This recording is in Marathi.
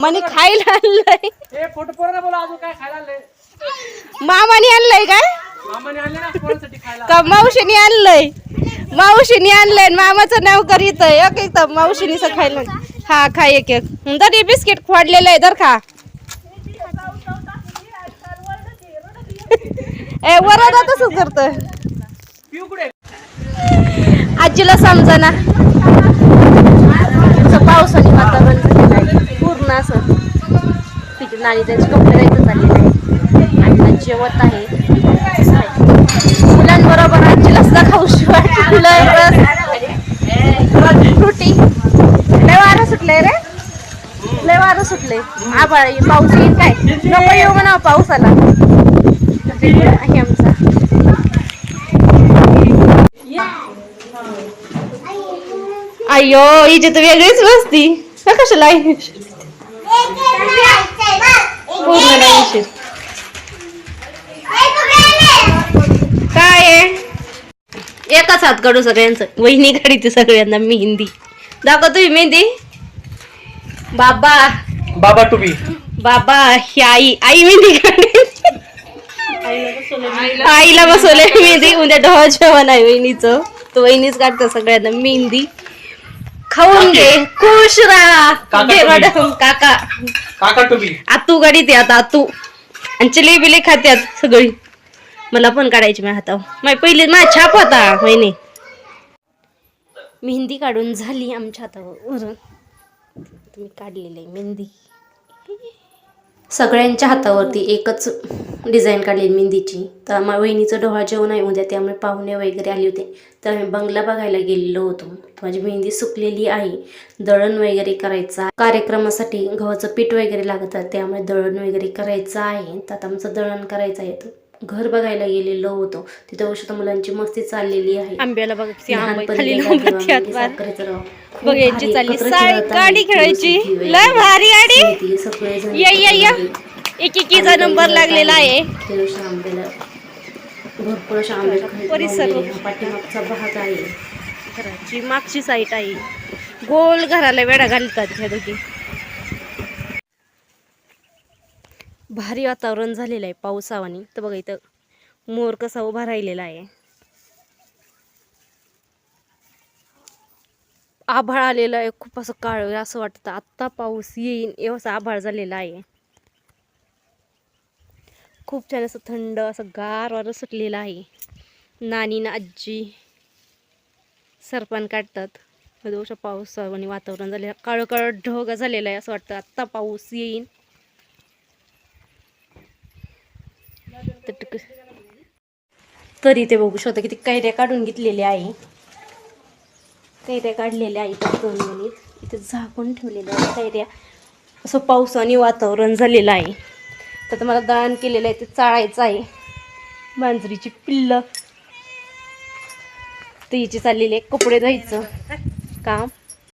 मामाने खायला आणलंय. ए फोटो पोरांना बोला अजून काय खायला आणलंय? मामाने आणलंय काय? मामाने आणले ना पोरांसाठी खायला. का मावशीने आणलंय? मावशीने आणलंय आणि मामाचं नाव करीत एक एक तर मावशीने असं खायला. हा खा एक एक. तरी बिस्किट खोडलेलं आहे तर खा. ए वरदा तसंच करत पिऊ कुठे? आजीला समजा ना. पावसाने वातावरण झालेलं आहे पूर्ण असं. तिथे नाणी त्यांची कपडे द्यायचं चाललेलं आहे आणि जेवत आहे. मुलांबरोबर आजची सुद्धा खाऊशी शिवाय रस फ्रुटी लय वारं सुटले रे. लय वारं सुटले आभाळ येईल, पाऊस येईल काय? नको येऊ म्हणा पाऊस आला आहे आमचा. अय्यो हिची तर वेगळीच बसती. कशाला पूर्ण. काय आहे? एकाच हात काढू सगळ्यांचं. वहिनी काढीते सगळ्यांना मेहंदी. दाखव तुम्ही मेहंदी. बाबा. बाबा टुबी बाबा ही आई. आई मेहंदी काढली. आईला बसवले मेहंदी. उद्या ढोळ जेवण आहे वहिनीचं. तो वहिनीच काढतं सगळ्यांना मेहंदी. खाऊन घे. खुश राहा. काका घे तुम्ही. काका. काका टुबी आतू गाडी ते आता आतू. आणि चिली बिली खात्यात सगळी. मला पण काढायची माझ्या हातावर. माझी पहिली माझा छाप होता वहिनी. मेहंदी काढून झाली आमच्या हातावर वरून तुम्ही काढलेली आहे मेहंदी. सगळ्यांच्या हातावरती एकच डिझाईन काढली मेहंदीची. तर आम्हा वहिनीचं डोहा जेवण आहे उद्या त्यामुळे पाहुणे वगैरे आले होते. तर आम्ही बंगला बघायला गेलेलो होतो. माझी मेहंदी सुकलेली आहे. दळण वगैरे करायचं. कार्यक्रमासाठी गव्हाचं पीठ वगैरे लागत त्यामुळे दळण वगैरे करायचं आहे. तर आता आमचं दळण करायचं आहे. घर बघायला गेलेलो होतो. तिथं औषध मुलांची मस्ती चाललेली आहे. आंब्याला बघा लहानपणी खाली गेला नव्हती तेव्हा हात मी बार. साखरेचं रवा. खूप बघ यांची भारी चालली एकत्र साय खेळत गाडी आहे. खेळायची. सुट्टी वगैरे. लय भारी गाडी. शेती, सगळेजण या या या खेळत एक एकीचा नंबर लागलेला आहे भरपूर अशा आंबे खायला परिसर. हा. पाठीमागचा भाग आहे. घराची मागची साईट आहे. गोल घराला वेडा घालतात ह्या दोघी. भारी वातावरण झालेलं आहे पावसावानी. तर बघा इथं मोर कसा उभा राहिलेला आहे. आभाळ आलेलं आहे. खूप असं काळ असं वाटतं. आत्ता पाऊस येईन एवढा आभाळ झालेला आहे. खूप छान असं थंड असं गार वारं सुटलेलं आहे. नानी ना आजी सरपण काढतात. दोष पाऊस आणि वातावरण झालेलं काळं काळं ढग झालेलं आहे असं वाटतं. आत्ता पाऊस येईन. तर तरी ते बघू शकता किती कैऱ्या काढून घेतलेल्या आहे. कैऱ्या काढलेल्या आहे दोन मिनिट इथे झाकून ठेवलेल्या आहे कैऱ्या. असं पावसाने वातावरण झालेलं आहे. तर तुम्हाला मला दळण केलेलं आहे ते चाळायचं आहे. मांजरीची पिल्लं. तर हिची चाललेली आहे कपडे धुवायचं. काम.